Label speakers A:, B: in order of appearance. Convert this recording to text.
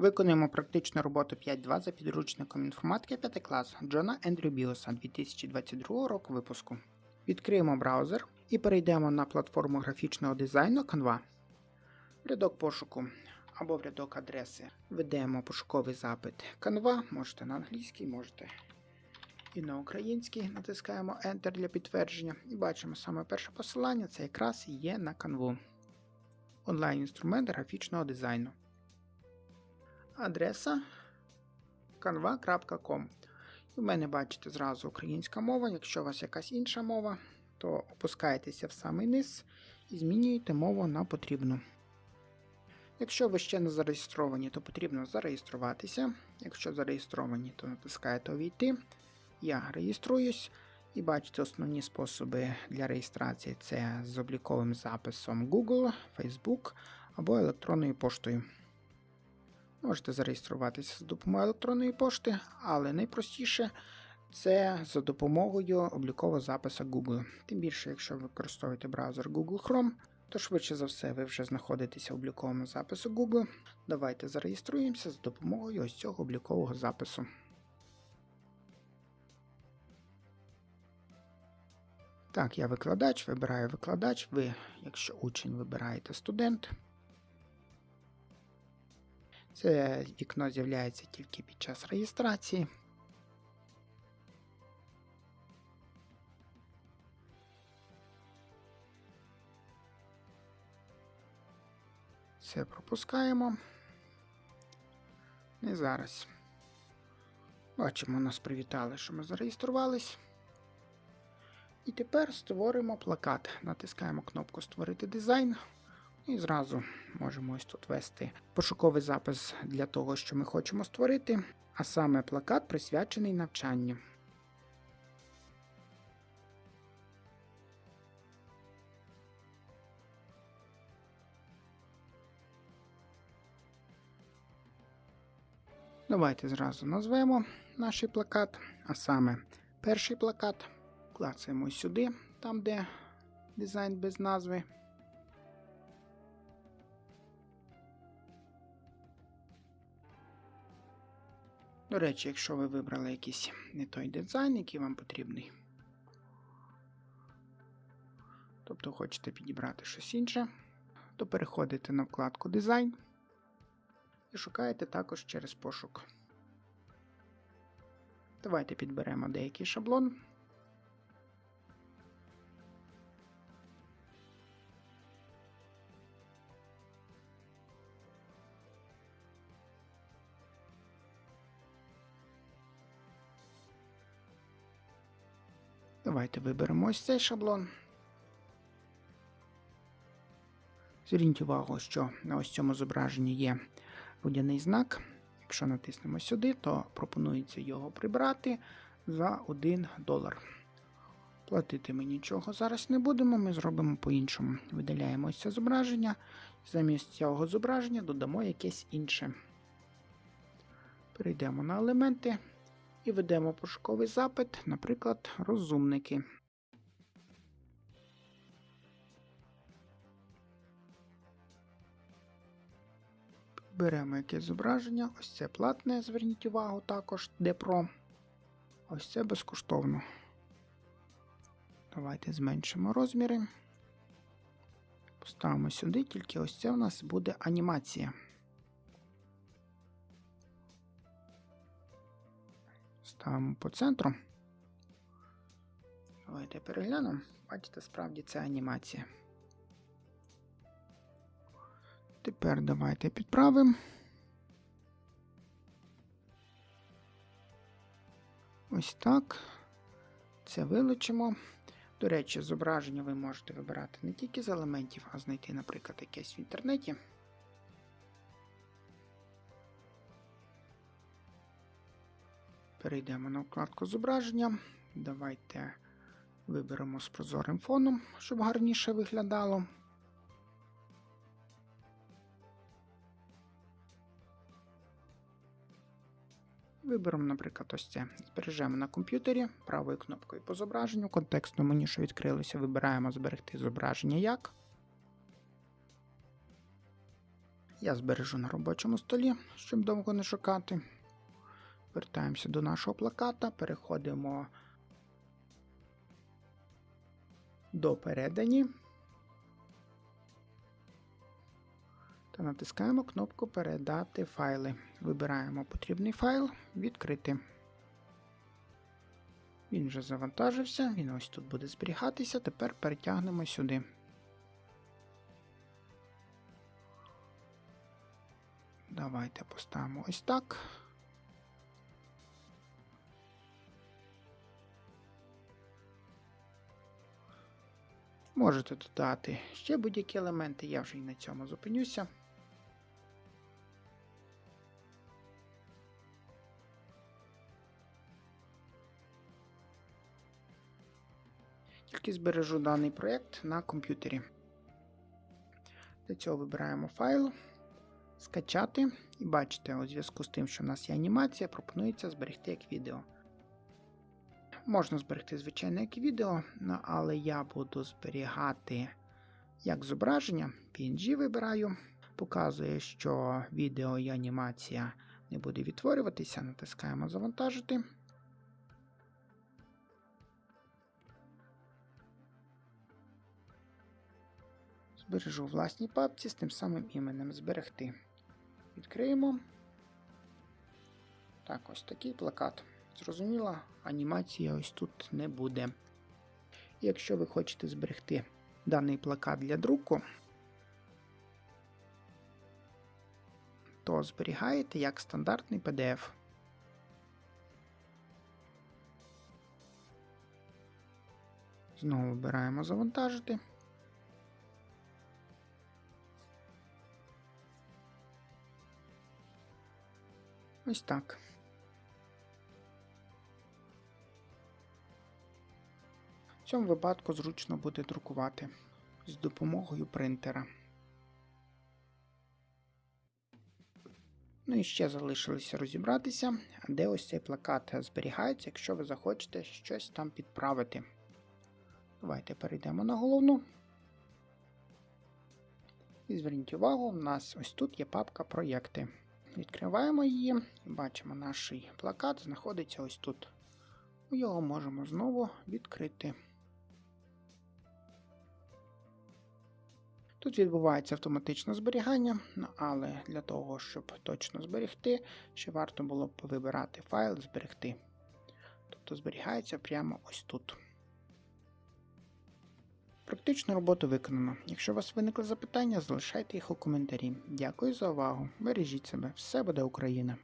A: Виконуємо практичну роботу 5.2 за підручником інформатики 5 клас Джона Ендрю Біоса 2022 року випуску. Відкриємо браузер і перейдемо на платформу графічного дизайну Canva. В рядок пошуку або в рядок адреси введемо пошуковий запит Canva, можете на англійський, можете і на український. Натискаємо Enter для підтвердження і бачимо саме перше посилання це якраз є на Canva. Онлайн-інструмент графічного дизайну. Адреса canva.com. У мене бачите зразу українська мова. Якщо у вас якась інша мова, то опускаєтеся в самий низ і змінюєте мову на потрібну. Якщо ви ще не зареєстровані, то потрібно зареєструватися. Якщо зареєстровані, то натискаєте Увійти. Я реєструюсь і бачите основні способи для реєстрації це з обліковим записом Google, Facebook або електронною поштою. Можете зареєструватися за допомогою електронної пошти, але найпростіше це за допомогою облікового запису Google. Тим більше, якщо ви використовуєте браузер Google Chrome, то швидше за все ви вже знаходитеся в обліковому запису Google. Давайте зареєструємося за допомогою ось цього облікового запису. Так, я викладач, вибираю викладач. Ви, якщо учень, вибираєте студент. Це вікно з'являється тільки під час реєстрації. Це пропускаємо. І зараз. Бачимо, нас привітали, що ми зареєструвались. І тепер створимо плакат. Натискаємо кнопку Створити дизайн. І зразу можемо ось тут ввести пошуковий запис для того, що ми хочемо створити, а саме плакат присвячений навчанню. Давайте зразу назвемо наш плакат, а саме перший плакат. Клацаємо сюди, там де дизайн без назви. До речі, якщо ви вибрали якийсь не той дизайн, який вам потрібний, тобто хочете підібрати щось інше, то переходите на вкладку Дизайн і шукаєте також через пошук. Давайте підберемо деякий шаблон. Давайте виберемо ось цей шаблон. Зверніть увагу, що на ось цьому зображенні є водяний знак. Якщо натиснемо сюди, то пропонується його прибрати за 1 долар. Платити ми нічого зараз не будемо, ми зробимо по-іншому. Видаляємо ось це зображення, замість цього зображення додамо якесь інше. Перейдемо на елементи і ведемо пошуковий запит, наприклад, розумники. Беремо якесь зображення, ось це платне, зверніть увагу також, де про. Ось це безкоштовно. Давайте зменшимо розміри. Поставимо сюди, тільки ось це у нас буде анімація. Ставимо по центру. Давайте переглянемо. Бачите, справді це анімація. Тепер давайте підправимо. Ось так. Це вилучимо. До речі, зображення ви можете вибирати не тільки з елементів, а знайти, наприклад, якесь в інтернеті. Перейдемо на вкладку зображення. Давайте виберемо з прозорим фоном, щоб гарніше виглядало. Виберемо, наприклад, ось це. Збережемо на комп'ютері правою кнопкою по зображенню. Контекстно мені, що відкрилося, вибираємо зберегти зображення як. Я збережу на робочому столі, щоб довго не шукати. Вертаємося до нашого плаката, переходимо до передані та натискаємо кнопку Передати файли. Вибираємо потрібний файл, відкрити. Він вже завантажився, він ось тут буде зберігатися. Тепер перетягнемо сюди. Давайте поставимо ось так. Можете додати ще будь-які елементи, я вже і на цьому зупинюся. Тільки збережу даний проєкт на комп'ютері. Для цього вибираємо файл, скачати, і бачите, у зв'язку з тим, що в нас є анімація, пропонується зберегти як відео. Можна зберегти, звичайно, як відео, але я буду зберігати як зображення. PNG вибираю. Показує, що відео і анімація не буде відтворюватися. Натискаємо Завантажити. Збережу власній папці з тим самим іменем Зберегти. Відкриємо. Так, ось такий плакат. Зрозуміло, анімації ось тут не буде. Якщо ви хочете зберегти даний плакат для друку, то зберігаєте як стандартний PDF. Знову вибираємо завантажити. Ось так. В цьому випадку зручно буде друкувати з допомогою принтера. Ну і ще залишилося розібратися, де ось цей плакат зберігається, якщо ви захочете щось там підправити. Давайте перейдемо на головну. І зверніть увагу, у нас ось тут є папка проєкти. Відкриваємо її, бачимо, наш плакат знаходиться ось тут. Його можемо знову відкрити. Тут відбувається автоматичне зберігання, але для того, щоб точно зберегти, ще варто було б вибирати файл зберегти. Тобто зберігається прямо ось тут. Практичну роботу виконано. Якщо у вас виникли запитання, залишайте їх у коментарі. Дякую за увагу. Бережіть себе. Все буде Україна!